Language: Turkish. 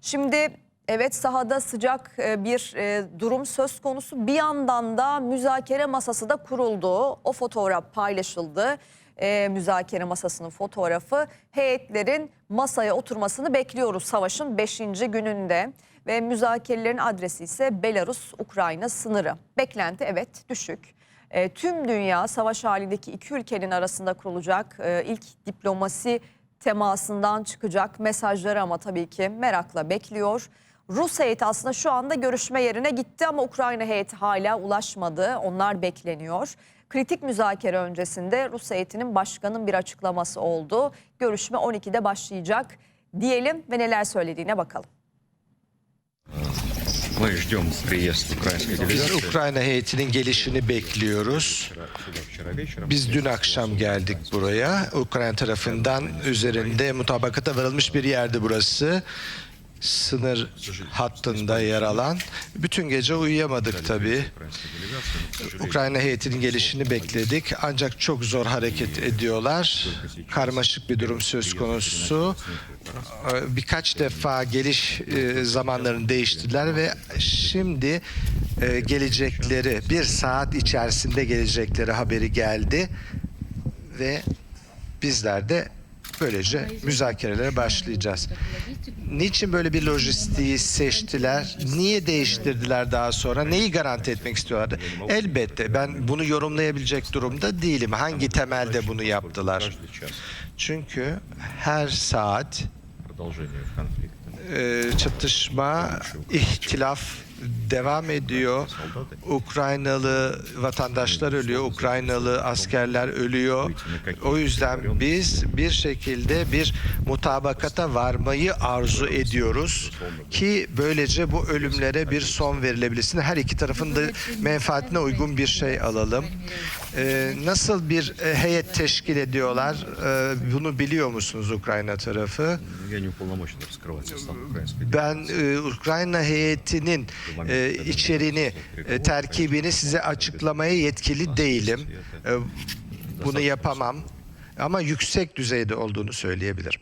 Şimdi evet sahada sıcak e, bir e, durum söz konusu. Bir yandan da müzakere masası da kuruldu. O fotoğraf paylaşıldı. E, müzakere masasının fotoğrafı. Heyetlerin masaya oturmasını bekliyoruz savaşın 5. gününde. Ve müzakerelerin adresi ise Belarus-Ukrayna sınırı. Beklenti evet düşük. E, tüm dünya savaş halindeki iki ülkenin arasında kurulacak e, ilk diplomasi temasından çıkacak mesajları ama tabii ki merakla bekliyor. Rus heyeti aslında şu anda görüşme yerine gitti ama Ukrayna heyeti hala ulaşmadı. Onlar bekleniyor. Kritik müzakere öncesinde Rus heyetinin başkanın bir açıklaması oldu. Görüşme 12'de başlayacak diyelim ve neler söylediğine bakalım. Biz Ukrayna heyetinin gelişini bekliyoruz. Biz dün akşam geldik buraya. Ukrayna tarafından üzerinde mutabakata varılmış bir yerdi burası sınır hattında yer alan. Bütün gece uyuyamadık tabii. Ukrayna heyetinin gelişini bekledik. Ancak çok zor hareket ediyorlar. Karmaşık bir durum söz konusu. Birkaç defa geliş e, zamanlarını değiştirdiler ve şimdi e, gelecekleri bir saat içerisinde gelecekleri haberi geldi ve bizler de böylece müzakerelere başlayacağız. Niçin böyle bir lojistiği seçtiler? Niye değiştirdiler daha sonra? Neyi garanti etmek istiyorlardı? Elbette ben bunu yorumlayabilecek durumda değilim. Hangi temelde bunu yaptılar? Çünkü her saat çatışma, ihtilaf devam ediyor. Ukraynalı vatandaşlar ölüyor, Ukraynalı askerler ölüyor. O yüzden biz bir şekilde bir mutabakata varmayı arzu ediyoruz ki böylece bu ölümlere bir son verilebilsin. Her iki tarafın da menfaatine uygun bir şey alalım. E, nasıl bir e, heyet teşkil ediyorlar? E, bunu biliyor musunuz Ukrayna tarafı? ben e, Ukrayna heyetinin e, içerini, e, terkibini size açıklamaya yetkili değilim. E, bunu yapamam ama yüksek düzeyde olduğunu söyleyebilirim.